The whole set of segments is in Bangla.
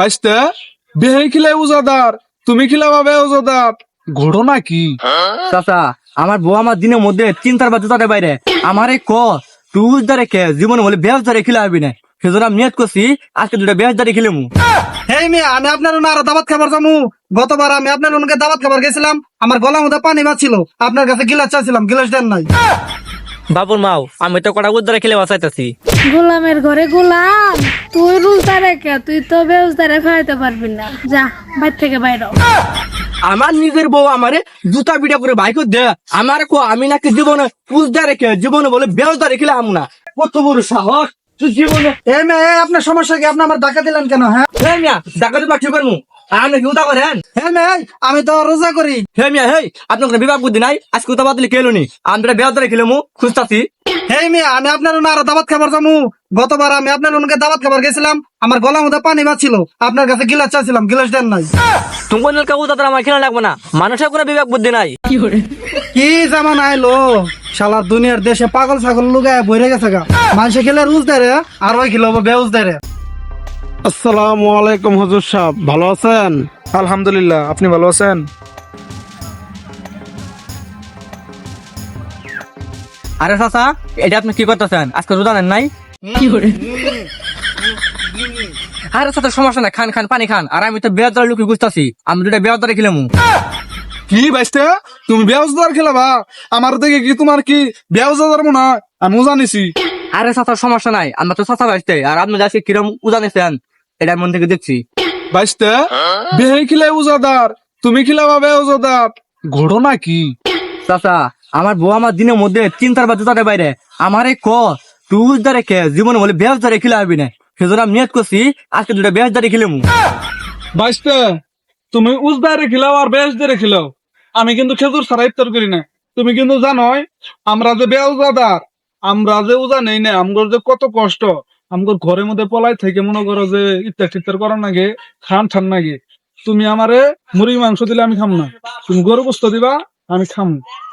বাইসতে বেহে খিলে উজাদার তুমি উজাদার। ঘটনা কি? চাচা আমার বউ আমার দিনের মধ্যে তিন চারবার জুতাতে বাইরে। আমারে ক তুই দারে জীবনে বলে বেশ দারে না। সেজন্য আমি নিয়ত করছি আজকে দুটা বেশ দারে খেলে মু হেই মেয়ে আমি আপনার ওনার দাবাত খাবার গতবার আমি আপনার ওনাকে দাবাত খাবার গেছিলাম আমার গলার মধ্যে পানি বাঁচছিল আপনার কাছে গিলাস চাইছিলাম গিলাস দেন নাই। বাবুর মাও আমি তো কটা উদ্ধারে খেলে বাঁচাইতেছি। গোলামের ঘরে গোলাম। তুই রুলতা রেখে তুই তো বেউজদারে খাওয়াইতে পারবি না। যা বাইর থেকে বাইর আমার নিজের বউ আমারে জুতা বিটা করে বাইক দে। আমার কো আমি নাকি জীবনে পুজদা রেখে জীবনে বলে বেউজদা রেখে আম না। কত বড় সাহস তুই জীবনে এ মেয়ে এ আপনার সমস্যা কি? আপনি আমার ডাকা দিলেন কেন হ্যাঁ? হে মিয়া ডাকা দিবা বাকি করমু। আমি কি উদা করেন? হে মেয়ে আমি তো রোজা করি। হে মিয়া হে আপনার বিভাগ বুদ্ধি নাই? আজকে উদা বাদলি খেলো নি আমি বেউজদা রেখে মু খুঁজতাছি। হেই মেয়ে আমি আপনার ওনার দাবাত খাবার গতবার আমি আপনার ওনাকে দাবাত খাবার গেছিলাম আমার গলার মধ্যে পানি বাঁচছিল আপনার কাছে গিলাস চাইছিলাম গিলাস দেন নাই। তুমি কাউ উদা আমার খেলা লাগবে না। মানুষের কোনো বিভাগ বুদ্ধি নাই। কি জামান আইলো শালা দুনিয়ার দেশে পাগল ছাগল লুগায় বইরে গেছে গা। মানুষে খেলে রুজ দেয় আর ওই খেলে বেউজ দেয় আসসালামু আলাইকুম হুজুর সাহেব ভালো আছেন? আলহামদুলিল্লাহ আপনি ভালো আছেন? আরে চাচা এটা আপনি কি করতেছেন? আজকে রোজা নেন নাই? কি করে? আরে চাচা সমস্যা নাই খান খান পানি খান। আর আমি তো বেয়াদার লুকি বুঝতেছি। আমি দুটা বেয়াদারে খেলাম। কি বাইসতে? তুমি বেউজদার খেলাবা? আমার দেখে কি তোমার কি বেউজাদার মনে হয়? আমিও জানিছি আরে চাচার সমস্যা নাই। আমরা তো চাচা বাঁচতে আর আপনি আজকে কিরম উজানেছেন এটা মন থেকে দেখছি। বাইসতে? বেহে খিলে উজাদার। তুমি খিলা বাবে উজাদার ঘটনা কি? চাচা, আমার বউ আমার দিনের মধ্যে তিন চারবার জুতাতে বাইরে। আমারে ক, তুই উজদারে কে জীবনে বলে বেশ দারে খেলে আসবি না। সেজন্য আমি নিয়ত করছি, আজকে দুটা বেশ দারে খেলে তুমি উজদারে খিলাও আর বেশ দরে খিলাও। আমি কিন্তু খেজুর ছাড়া ইফতার করি না। তুমি কিন্তু জানোই, আমরা যে বেউজাদার, আমরা যে উজা নেই না আমগর যে কত কষ্ট। আমগর ঘরের মধ্যে পলাই থেকে মনে করো যে ইফতার টিফতার করার নাগে, খান ঠান নাগে। তুমি আমারে মুরগি মাংস দিলে আমি খাম না। তুমি গরু গোস্ত দিবা, আমি খাম।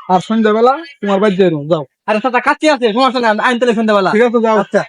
আর সন্ধ্যাবেলা তোমার বাড়ি যাই যাও। আরে চাচা কাছে আছে সমস্যা নেই আইন তেলে সন্ধ্যাবেলা ঠিক আছে যাও। আচ্ছা।